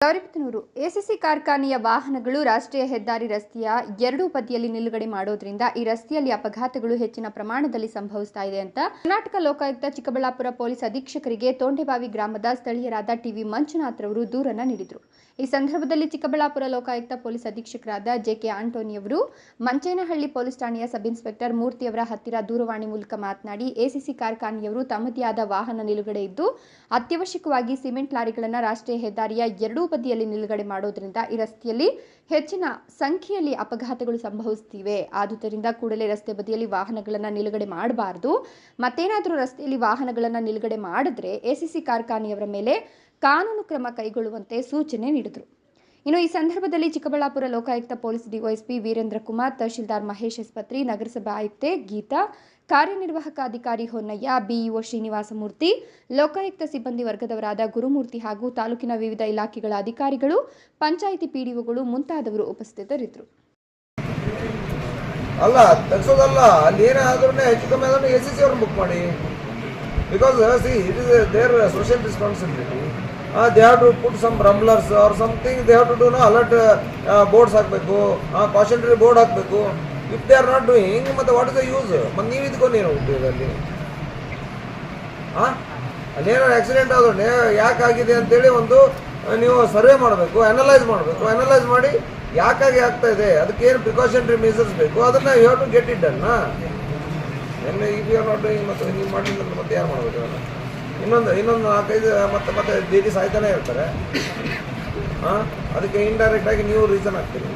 Gauribidanur ACC ಕಾರ್ಖಾನೆಯ ವಾಹನಗಳು ರಾಷ್ಟ್ರೀಯ ಹೆದ್ದಾರಿ ರಸ್ತೆಯ ಎರಡೂ ಬದಿಯಲ್ಲಿ ನಿಲುಗಡೆ ಮಾಡೋದ್ರಿಂದ ಈ ರಸ್ತೆಯಲ್ಲಿ ಅಪಘಾತಗಳು ಹೆಚ್ಚಿನ ಪ್ರಮಾಣದಲ್ಲಿ ಸಂಭವಿಸ್ತಾ ಇದೆ ಅಂತ ಕರ್ನಾಟಕ ಲೋಕಾಯುಕ್ತ ಚಿಕ್ಕಬಳ್ಳಾಪುರ ಪೊಲೀಸ್ ಅಧೀಕ್ಷಕರಿಗೆ ತೋಂಡೆಬಾವಿ ಗ್ರಾಮದ ಸ್ಥಳೀಯರಾದ ಟಿವಿ ಮಂಜುನಾಥ್ ರವರು ದೂರನ್ನ ನೀಡಿದರು. ಈ ಸಂದರ್ಭದಲ್ಲಿ ಚಿಕ್ಕಬಳ್ಳಾಪುರ ಲೋಕಾಯುಕ್ತ ಪೊಲೀಸ್ ಅಧೀಕ್ಷಕರಾದ ಜೆಕೆ ಆಂಟೋನಿಯವರು ಮಂಚೇನಹಳ್ಳಿ ಪೊಲೀಸ್ ಠಾಣೆಯ ಸಬ್ ಇನ್ಸ್ಪೆಕ್ಟರ್ ಮೂರ್ತಿಯವರ ಹತ್ತಿರ ದೂರವಾಣಿ ಮೂಲಕ ಮಾತನಾಡಿ, ಎಸಿಸಿ ಕಾರ್ಖಾನೆಯವರು ತಮ್ಮದೇ ಆದ ವಾಹನ ನಿಲುಗಡೆ ಇದ್ದು, ಅತ್ಯವಶ್ಯಕವಾಗಿ ಸಿಮೆಂಟ್ ಲಾರಿಗಳನ್ನು ರಾಷ್ಟ್ರೀಯ ಹೆದ್ದಾರಿಯ ಎರಡೂ ಬದಿಯಲ್ಲಿ ನಿಲುಗಡೆ ಮಾಡೋದ್ರಿಂದ ಈ ರಸ್ತೆಯಲ್ಲಿ ಹೆಚ್ಚಿನ ಸಂಖ್ಯೆಯಲ್ಲಿ ಅಪಘಾತಗಳು ಸಂಭವಿಸುತ್ತಿವೆ ಆದುದರಿಂದ ಕೂಡಲೇ ರಸ್ತೆ ಬದಿಯಲ್ಲಿ ವಾಹನಗಳನ್ನು ನಿಲುಗಡೆ ಮಾಡಬಾರದು. ಮತ್ತೇನಾದರೂ ರಸ್ತೆಯಲ್ಲಿ ವಾಹನಗಳನ್ನು ನಿಲುಗಡೆ ಮಾಡಿದ್ರೆ ಎಸಿಸಿ ಕಾರ್ಖಾನೆಯವರ ಮೇಲೆ ಕಾನೂನು ಕ್ರಮ ಕೈಗೊಳ್ಳುವಂತೆ ಸೂಚನೆ ನೀಡಿದರು. ಇನ್ನು ಈ ಸಂದರ್ಭದಲ್ಲಿ ಚಿಕ್ಕಬಳ್ಳಾಪುರ ಲೋಕಾಯುಕ್ತ ಪೊಲೀಸ್ ಡಿವೈಎಸ್ಪಿ ವೀರೇಂದ್ರ ಕುಮಾರ್, ತಹಶೀಲ್ದಾರ್ ಮಹೇಶ್ ಎಸ್ಪತ್ರಿ, ನಗರಸಭಾ ಆಯುಕ್ತೆ ಗೀತಾ, ಕಾರ್ಯನಿರ್ವಾಹಕ ಅಧಿಕಾರಿ ಹೊನ್ನಯ್ಯ, ಬಿಇಒ ಶ್ರೀನಿವಾಸಮೂರ್ತಿ ಲೋಕಾಯುಕ್ತ ಸಿಬ್ಬಂದಿ ವರ್ಗದವರಾದ ಗುರುಮೂರ್ತಿ ಹಾಗೂ ತಾಲೂಕಿನ ವಿವಿಧ ಇಲಾಖೆಗಳ ಅಧಿಕಾರಿಗಳು, ಪಂಚಾಯಿತಿ ಪಿಡಿಒಗಳು ಮುಂತಾದವರು ಉಪಸ್ಥಿತರಿದ್ದರು. ಅಲ್ಲ, ತಗ್ಸೋದಲ್ಲ, ಅಲ್ಲಿ ಹೆಚ್ಚು ಕಮ್ಮಿ ಆದ್ರೂ ಎಸ್ ಬುಕ್ ಮಾಡಿ. Because it is their social responsibility they have to put some rumblers or something they have to do no alert boards ಹಾಕಬೇಕು ಕಾಶನ್ಟ್ರಿ ಬೋರ್ಡ್ ಹಾಕಬೇಕು. If they are not doing ಮತ್ತೆ ವಾಟ್ ಇಸ್ ದ ಯೂಸ್ ಮತ್ತು ನೀವು ಇದ್ಕೊಂಡು ಉದ್ಯೋಗದಲ್ಲಿ ಹಾಂ ಅಲ್ಲೇನಾದ್ರು accident ಆದ್ರೆ ಯಾಕೆ ಆಗಿದೆ ಅಂತೇಳಿ ಒಂದು ನೀವು ಸರ್ವೆ ಮಾಡಬೇಕು ಅನಲೈಸ್ ಮಾಡಬೇಕು. ಅನಲೈಸ್ ಮಾಡಿ ಯಾಕಾಗಿ ಆಗ್ತಾ ಇದೆ, ಅದಕ್ಕೆ ಏನು ಪ್ರಿಕಾಷನ್ರಿ ಮೆಸರ್ಸ್ ಬೇಕು, ಅದನ್ನ you have to get it done ಎಲ್ಲ ಈಗ ನಾಟ್ ಡೂಯಿಂಗ್ ಮತ್ತು ನೀವು ಮಾಡಿಲ್ಲ ಅಂದ್ರೆ ಮತ್ತೆ ಯಾರು ಮಾಡಬೇಕು ಇನ್ನೊಂದು ಇನ್ನೊಂದು ನಾಲ್ಕೈದು, ಮತ್ತೆ ಮತ್ತೆ ಡೇಲಿ ಸಾಯ್ತಾನೆ ಇರ್ತಾರೆ. ಹಾಂ ಅದಕ್ಕೆ ಇಂಡೈರೆಕ್ಟ್ ಆಗಿ ನೀವು ರೀಸನ್ ಆಗ್ತೀರಿ